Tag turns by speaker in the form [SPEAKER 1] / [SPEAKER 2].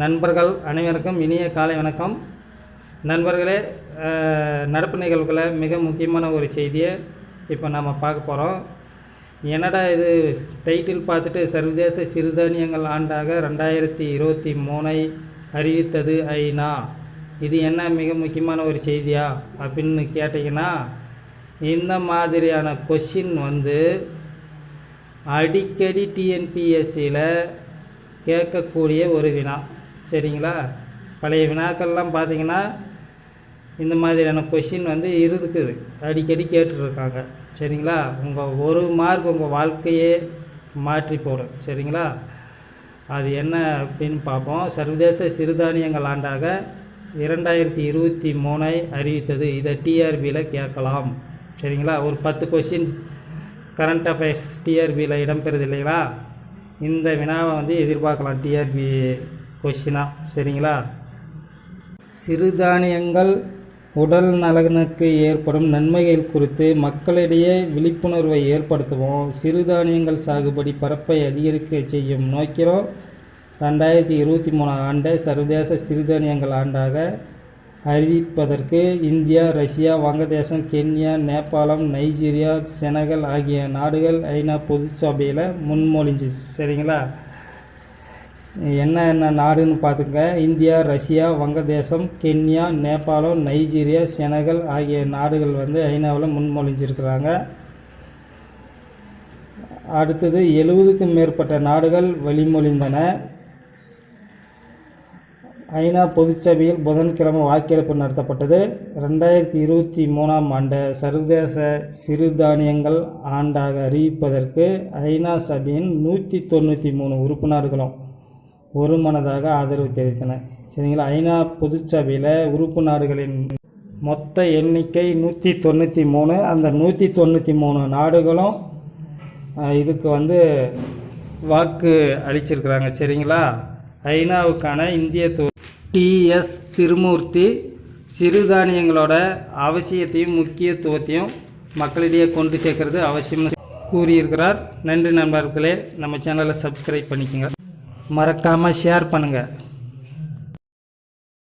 [SPEAKER 1] நண்பர்கள் அனைவருக்கும் இனிய காலை வணக்கம். நண்பர்களே நடப்பு நிகழ்வுகளை மிக முக்கியமான ஒரு செய்தியை இப்போ நம்ம பார்க்க போகிறோம் என்னடா இது? டைட்டில் பார்த்துட்டு சர்வதேச சிறுதானியங்கள் ஆண்டாக ரெண்டாயிரத்தி இருபத்தி மூணை அறிவித்தது ஐநா. இது என்ன மிக முக்கியமான ஒரு செய்தியா? அப்படின்னு கேட்டிங்கன்னா இந்த மாதிரியான கொஷின் வந்து அடிக்கடி டிஎன்பிஎஸ்சியில் கேட்கக்கூடிய ஒரு வினா. சரிங்களா? பழைய வினாக்கள்லாம் பார்த்தீங்கன்னா இந்த மாதிரியான கொஷின் வந்து இருக்குது அடிக்கடி கேட்டுட்ருக்காங்க. சரிங்களா? உங்கள் ஒரு மார்க் உங்கள் வாழ்க்கையே மாற்றி போடும். சரிங்களா? அது என்ன அப்படின்னு பார்ப்போம். சர்வதேச சிறுதானியங்கள் ஆண்டாக இரண்டாயிரத்தி இருபத்தி மூணை அறிவித்தது. இதை டிஆர்பியில் கேட்கலாம். சரிங்களா? ஒரு பத்து கொஷின் கரண்ட் அஃபேர்ஸ் டிஆர்பியில் இடம்பெறுது இல்லைங்களா? இந்த வினாவை வந்து எதிர்பார்க்கலாம். டிஆர்பி கொஷினாக சரிங்களா? சிறுதானியங்கள் உடல் நலனுக்கு ஏற்படும் நன்மைகள் குறித்து மக்களிடையே விழிப்புணர்வை ஏற்படுத்துவோம். சிறுதானியங்கள் சாகுபடி பரப்பை அதிகரிக்க செய்யும் நோக்கிறோம் ரெண்டாயிரத்தி இருபத்தி மூணாம் ஆண்டை சர்வதேச சிறுதானியங்கள் ஆண்டாக அறிவிப்பதற்கு இந்தியா ரஷ்யா வங்கதேசம் கென்யா நேபாளம் நைஜீரியா செனகல் ஆகிய நாடுகள் ஐநா பொதுச்சபையில் முன்மொழிஞ்சு சரிங்களா? என்ன என்ன நாடுன்னு பார்த்துங்க இந்தியா ரஷ்யா வங்கதேசம் கென்யா நேபாளம் நைஜீரியா செனகல் ஆகிய நாடுகள் வந்து ஐநாவில் முன்மொழிஞ்சிருக்கிறாங்க. அடுத்தது எழுபதுக்கும் மேற்பட்ட நாடுகள் வழிமொழிந்தன ஐநா பொதுச்சபையில் புதன்கிழமை வாக்கெடுப்பு நடத்தப்பட்டது. ரெண்டாயிரத்தி இருபத்தி மூணாம் ஆண்டு சர்வதேச சிறுதானியங்கள் ஆண்டாக அறிவிப்பதற்கு ஐநா சபையின் நூற்றி தொண்ணூற்றி மூணு உறுப்பினர்களும் ஒருமனதாக ஆதரவு தெரிவித்தனர் சரிங்களா? ஐநா பொதுச்சபையில் உறுப்பு நாடுகளின் மொத்த எண்ணிக்கை நூற்றி தொண்ணூற்றி மூணு. அந்த நூற்றி தொண்ணூற்றி மூணு நாடுகளும் இதுக்கு வந்து வாக்கு அளிச்சிருக்கிறாங்க. சரிங்களா? ஐநாவுக்கான இந்திய தூ டிஎஸ் திருமூர்த்தி சிறுதானியங்களோட அவசியத்தையும் முக்கியத்துவத்தையும் மக்களிடையே கொண்டு சேர்க்கறது அவசியம்னு கூறியிருக்கிறார். நன்றி நண்பர்களே. நம்ம சேனலை சப்ஸ்கிரைப் பண்ணிக்கோங்க. மறக்காமல் ஷேர் பண்ணுங்கள்